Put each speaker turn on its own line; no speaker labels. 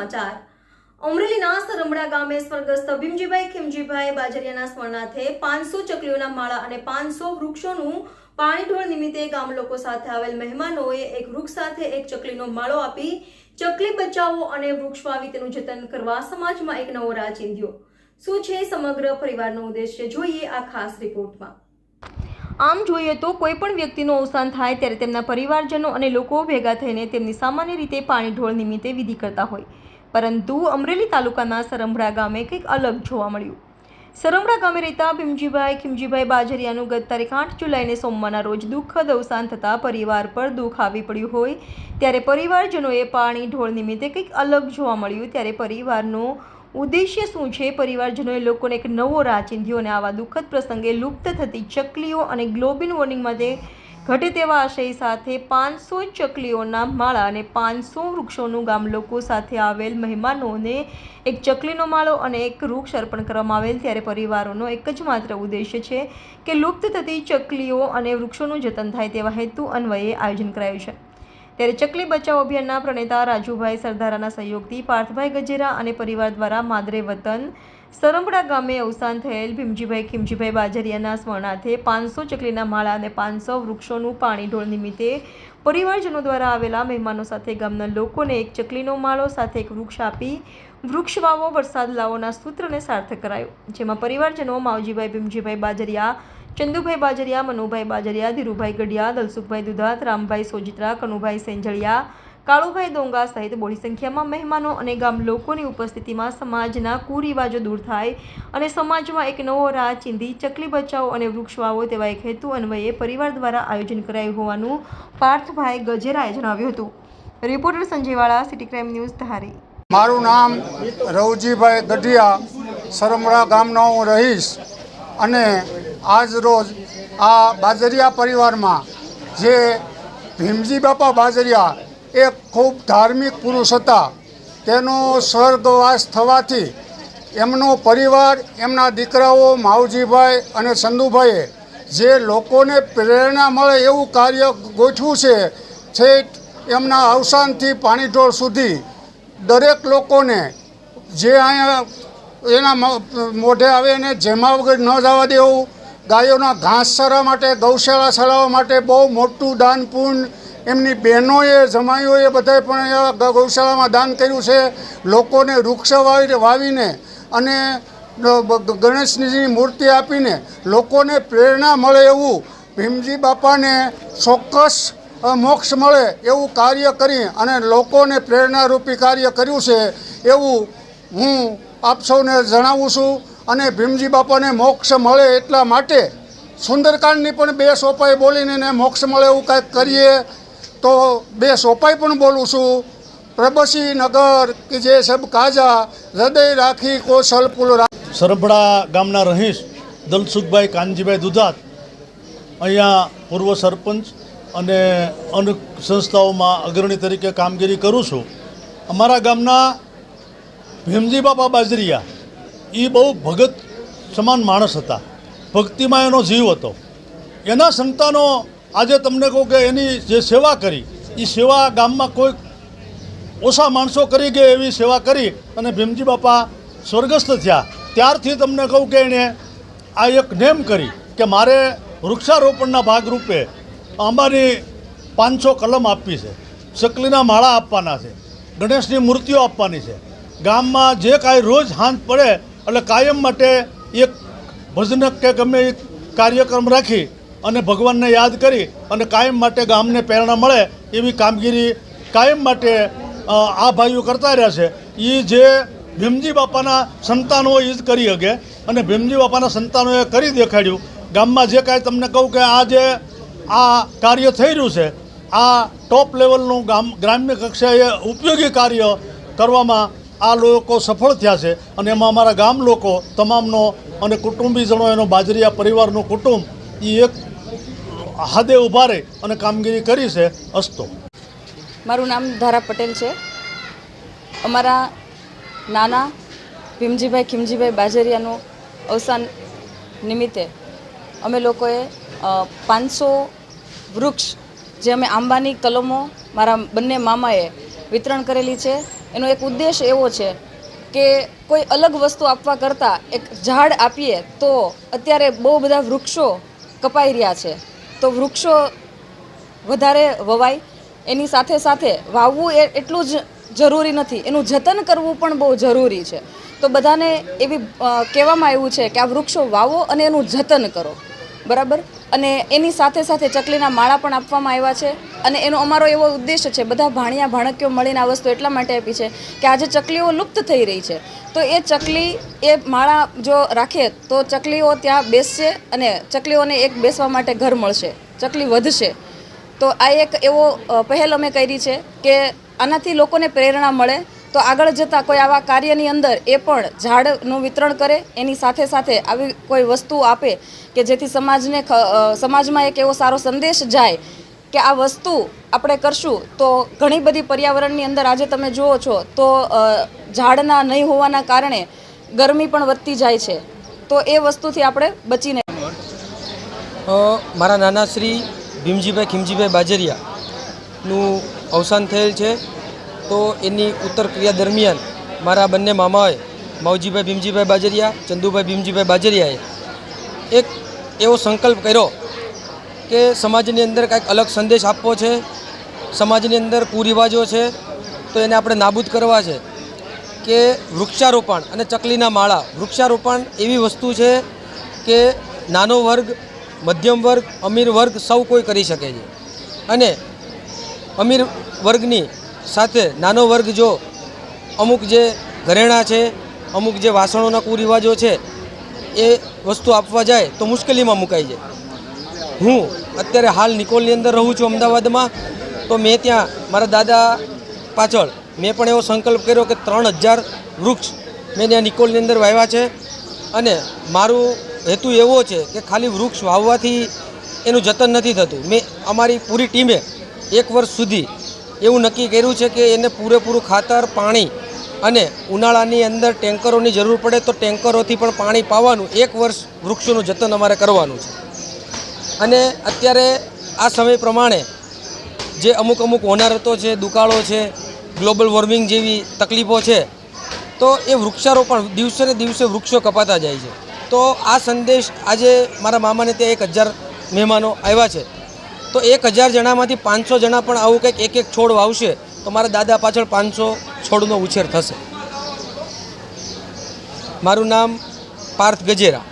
સમાચાર. અમરેલીના સરમડા ગામે સ્વર્ગસ્થ ભીમજીભાઈ ખીમજીભાઈ બાજરિયાના સ્મરણાર્થે પાંચસો ચકલીઓના માળા અને પાંચસો વૃક્ષોનું પાણી ઢોળ નિમિત્તે ગામ લોકો સાથે આવેલ મહેમાનોએ એક વૃક્ષ સાથે એક ચકલીનો માળો આપી ચકલી બચાવો અને વૃક્ષ વાવી તેનું જતન કરવા સમાજમાં એક નવો રાહ ચીંધ્યો. શું છે સમગ્ર પરિવારનો ઉદ્દેશ્ય? જોઈએ આ ખાસ રિપોર્ટમાં. આમ જોઈએ તો કોઈ પણ વ્યક્તિનું અવસાન થાય ત્યારે તેમના પરિવારજનો અને લોકો ભેગા થઈને તેમની સામાન્ય રીતે પાણી ઢોળ નિમિત્તે વિધિ કરતા હોય. પરંતુ અમરેલી તાલુકાના સરંભડા ગામે કંઈક અલગ જોવા મળ્યું. સરંભડા ગામે રહેતા ભીમજીભાઈ ખીમજીભાઈ બાજરિયાનું ગત તારીખ આઠ જુલાઈને સોમવારના રોજ દુઃખદ અવસાન થતાં પરિવાર પર દુઃખ આવી પડ્યું હોય ત્યારે પરિવારજનોએ પાણી, ઢોળ નિમિત્તે કંઈક અલગ જોવા મળ્યું ત્યારે પરિવારનો ઉદ્દેશ્ય શું છે? પરિવારજનોએ લોકોને એક નવો રાહ ચીંધ્યો અને આવા દુઃખદ પ્રસંગે લુપ્ત થતી ચકલીઓ અને ગ્લોબિન વોર્નિંગ માટે ઘટે તેવા આશય સાથે પાંચસો ચકલીઓના માળા અને પાંચસો વૃક્ષોનું ગામ લોકો સાથે આવેલ મહેમાનોને એક ચકલીનો માળો અને એક વૃક્ષ અર્પણ કરવામાં આવેલ. ત્યારે પરિવારોનો એક જ માત્ર ઉદ્દેશ્ય છે કે લુપ્ત થતી ચકલીઓ અને વૃક્ષોનું જતન થાય તેવા હેતુ અન્વયે આયોજન કરાયું છે. ત્યારે ચકલી બચાવ અભિયાનના પ્રણેતા રાજુભાઈ સરદારાના સહયોગથી પાર્થભાઈ ગજેરા અને પરિવાર દ્વારા માદરે વતન સરંબડા ગામે અવસાન થયેલ ભીમજીભાઈ ખીમજીભાઈ બાજરિયાના સ્મરણાર્થે પાંચસો ચકલીના માળા અને પાંચસો વૃક્ષોનું પાણી ઢોળ નિમિત્તે પરિવારજનો દ્વારા આવેલા મહેમાનો સાથે ગામના લોકોને એક ચકલીનો માળો, સાથે એક વૃક્ષ આપી વૃક્ષ વાવો, વરસાદ લાવોના સૂત્રને સાર્થક કરાયું, જેમાં પરિવારજનો માવજીભાઈ ભીમજીભાઈ બાજરિયા, ચંદુભાઈ બાજરિયા, મનુભાઈ બાજરિયા, ધીરુભાઈ ગઢિયા, દલસુખભાઈ દુધાત, રામભાઈ સોજિત્રા, કનુભાઈ સેંજળિયા કાળુભાઈ દોંગા સહિત બોડી સંખ્યામાં મહેમાનો અને ગામ લોકોની ઉપસ્થિતિમાં સમાજના કુરિવાજો દૂર થાય અને સમાજમાં એક નવો રાહ ચીંધી, ચકલી બચાવો અને વૃક્ષ વાવો તેવા એક હેતુ અન્વયે પરિવાર દ્વારા આયોજન કરાયું હોવાનું પાર્થભાઈ ગજેરાએ જણાવ્યું હતું. Reporter સંજયવાળા, city crime news Dhari.
મારું નામ રવજીભાઈ ગઢિયા, સરમડા ગામનો હું રહીશ અને આજ રોજ આ બાજરિયા પરિવારમાં જે ભીમજી બાપા બાજરિયા એક ખૂબ ધાર્મિક પુરુષ હતા. તેનો સ્વર્ગવાસ થવાથી એમનો પરિવાર, એમના દીકરાઓ માવજીભાઈ અને ચંદુભાઈએ જે લોકોને પ્રેરણા મળે એવું કાર્ય ગોઠવું છે છેક એમના અવસાનથી પાણીઢોળ સુધી દરેક લોકોને જે અહીંયા એના મોઢે આવે એને જેમાં વગર ન જવા દેવું. ગાયોના ઘાસ ચરવા માટે ગૌશાળા ચલાવવા માટે બહુ મોટું દાન એમની બહેનોએ, જમાઈઓએ બધાએ પણ ગૌશાળામાં દાન કર્યું છે. લોકોને વૃક્ષ વાવી વાવીને અને ગણેશજીની મૂર્તિ આપીને લોકોને પ્રેરણા મળે એવું ભીમજી બાપાને ચોક્કસ મોક્ષ મળે એવું કાર્ય કરી અને લોકોને પ્રેરણારૂપી કાર્ય કર્યું છે એવું હું આપ સૌને જણાવું છું અને ભીમજી બાપાને મોક્ષ મળે એટલા માટે સુંદરકાંડની પણ બે સોપાઈ બોલીને મોક્ષ મળે એવું કાંઈક કરીએ તો બે સોપાઈ પણ બોલું છું. પ્રબસી નગર કે જે સબ કાજા, હૃદય રાખી કોશલ પુલ
સરભડા ગામના રહીશ દલસુખભાઈ કાનજીભાઈ દુધાત. અહીંયા પૂર્વ સરપંચ અને અન્ય સંસ્થાઓમાં અગ્રણી તરીકે કામગીરી કરું છું. અમારા ગામના ભીમજી બાપા બાજરીયા એ બહુ ભગત સમાન માણસ હતા. ભક્તિમાં એનો જીવ હતો. એના સંતાનો આજે તમને કહું કે એની જે સેવા કરી એ સેવા ગામમાં કોઈ ઓછા માણસો કરી ગયા એવી સેવા કરી અને ભીમજી બાપા સ્વર્ગસ્થ થયા. ત્યારથી તમને કહું કે એણે આ એક નેમ કરી કે મારે વૃક્ષારોપણના ભાગરૂપે આંબાની પાંચસો કલમ આપવી છે ચકલીના માળા આપવાના છે, ગણેશની મૂર્તિઓ આપવાની છે. ગામમાં જે કાંઈ રોજ હાંજ પડે એટલે કાયમ માટે એક ભજનક કે ગમે એક કાર્યક્રમ રાખી અને ભગવાનને યાદ કરી અને કાયમ માટે ગામને પ્રેરણા મળે એવી કામગીરી કાયમ માટે આ ભાઈઓ કરતા રહ્યા છે. એ જે ભીમજી બાપાના સંતાનો એ જ કરી શકે. અને ભીમજી બાપાના સંતાનોએ કરી દેખાડ્યું. ગામમાં જે કાંઈ તમને કહું કે આ જે, આ કાર્ય થઈ રહ્યું છે, આ ટોપ લેવલનું ગામ, ગ્રામ્ય કક્ષાએ ઉપયોગી કાર્ય કરવામાં આ લોકો સફળ થયા છે. અને એમાં અમારા ગામ લોકો, તમામનો અને કુટુંબીજનો, એનો બાજરીયા પરિવારનું કુટુંબ એ એક હદે ઊભા રહી અને કામગીરી કરી છે અસ્તો.
મારું નામ ધારા પટેલ છે. અમારા નાના ભીમજીભાઈ ખીમજીભાઈ બાજરિયાનું અવસાન નિમિત્તે અમે લોકોએ પાંચસો વૃક્ષ જે અમે આંબાની કલમો મારા બંને મામાએ વિતરણ કરેલી છે. એનો એક ઉદ્દેશ એવો છે કે કોઈ અલગ વસ્તુ આપવા કરતાં એક ઝાડ આપીએ તો અત્યારે બહુ બધા વૃક્ષો કપાઈ રહ્યા છે. તો વૃક્ષો વધારે વવાય. એની સાથે સાથે વાવવું એ એટલું જ જરૂરી નથી. એનું જતન કરવું પણ બહુ જરૂરી છે. તો બધાને એવી કહેવામાં આવ્યું છે કે આ વૃક્ષો વાવો અને એનું જતન કરો. બરાબર? અને એની સાથે સાથે ચકલીના માળા પણ આપવામાં આવ્યા છે. અને એનો અમારો એવો ઉદ્દેશ છે, બધા ભાણિયા ભાણકીઓ મળીને આ વસ્તુ એટલા માટે આપી છે કે આજે ચકલીઓ લુપ્ત થઈ રહી છે. તો એ ચકલી, એ માળા જો રાખે, તો ચકલીઓ ત્યાં બેસશે અને ચકલીઓને એક બેસવા માટે ઘર મળશે. ચકલી વધશે. તો આ એક એવો પહેલ અમે કરી છે કે આનાથી લોકોને પ્રેરણા મળે તો આગળ જતાં કોઈ આવા કાર્યની અંદર એ પણ ઝાડનું વિતરણ કરે, એની સાથે સાથે આવી કોઈ વસ્તુ આપે કે જેથી સમાજને સમાજમાં એક એવો સારો સંદેશ જાય કે આ વસ્તુ આપણે કરશું, તો ઘણી બધી પર્યાવરણની અંદર આજે તમે જુઓ છો, તો ઝાડના નહીં હોવાના કારણે ગરમી પણ વધતી જાય છે. તો એ વસ્તુથી આપણે બચીને
મારા નાના શ્રી ભીમજીભાઈ ખીમજીભાઈ બાજરિયાનું અવસાન થયેલ છે. તો એની ઉત્તર ક્રિયા દરમિયાન મારા બંને મામાએ માવજીભાઈ ભીમજીભાઈ બાજરિયા, ચંદુભાઈ ભીમજીભાઈ બાજરિયાએ એક એવો સંકલ્પ કર્યો કે સમાજની અંદર કાંઈક અલગ સંદેશ આપવો છે, સમાજની અંદર કુરિવાજો છે, તો એને આપણે નાબૂદ કરવા છે કે વૃક્ષારોપણ અને ચકલીના માળા. વૃક્ષારોપણ એવી વસ્તુ છે કે નાનો વર્ગ, મધ્યમ વર્ગ, અમીર વર્ગ સૌ કોઈ કરી શકે છે. અને અમીર વર્ગની સાથે નાનો વર્ગ જો અમુક જે ઘરેણાં છે, અમુક જે વાસણોના કુરિવાજો છે, એ વસ્તુ આપવા જાય તો મુશ્કેલીમાં મુકાઈ જાય. હું અત્યારે હાલ નિકોલની અંદર રહું છું અમદાવાદમાં, તો મેં ત્યાં મારા દાદા પાછળ મેં પણ એવો સંકલ્પ કર્યો કે ત્રણ હજાર વૃક્ષ મેં ત્યાં નિકોલની અંદર વાવ્યા છે અને મારું હેતુ એવો છે કે ખાલી વૃક્ષ વાવવાથી એનું જતન નથી થતું. મેં અમારી પૂરી ટીમે એક વર્ષ સુધી એવું નક્કી કર્યું છે કે એને પૂરેપૂરું ખાતર, પાણી અને ઉનાળાની અંદર ટેન્કરોની જરૂર પડે તો ટેન્કરોથી પણ પાણી પાવાનું, એક વર્ષ વૃક્ષોનું જતન અમારે કરવાનું છે. અને અત્યારે આ સમય પ્રમાણે જે અમુક અમુક હોનારતો છે, દુકાળો છે, ગ્લોબલ વોર્મિંગ જેવી તકલીફો છે, તો એ વૃક્ષારોપણ દિવસે ને દિવસે વૃક્ષો કપાતા જાય છે. તો આ સંદેશ આજે મારા મામાને ત્યાં એક હજાર મહેમાનો આવ્યા છે. તો એક હજાર જણામાંથી પાંચસો જણા પણ આવું કંઈક એક એક છોડ વાવશે તો મારા દાદા પાછળ પાંચસો છોડનો ઉછેર થશે. મારું નામ પાર્થ ગજેરા.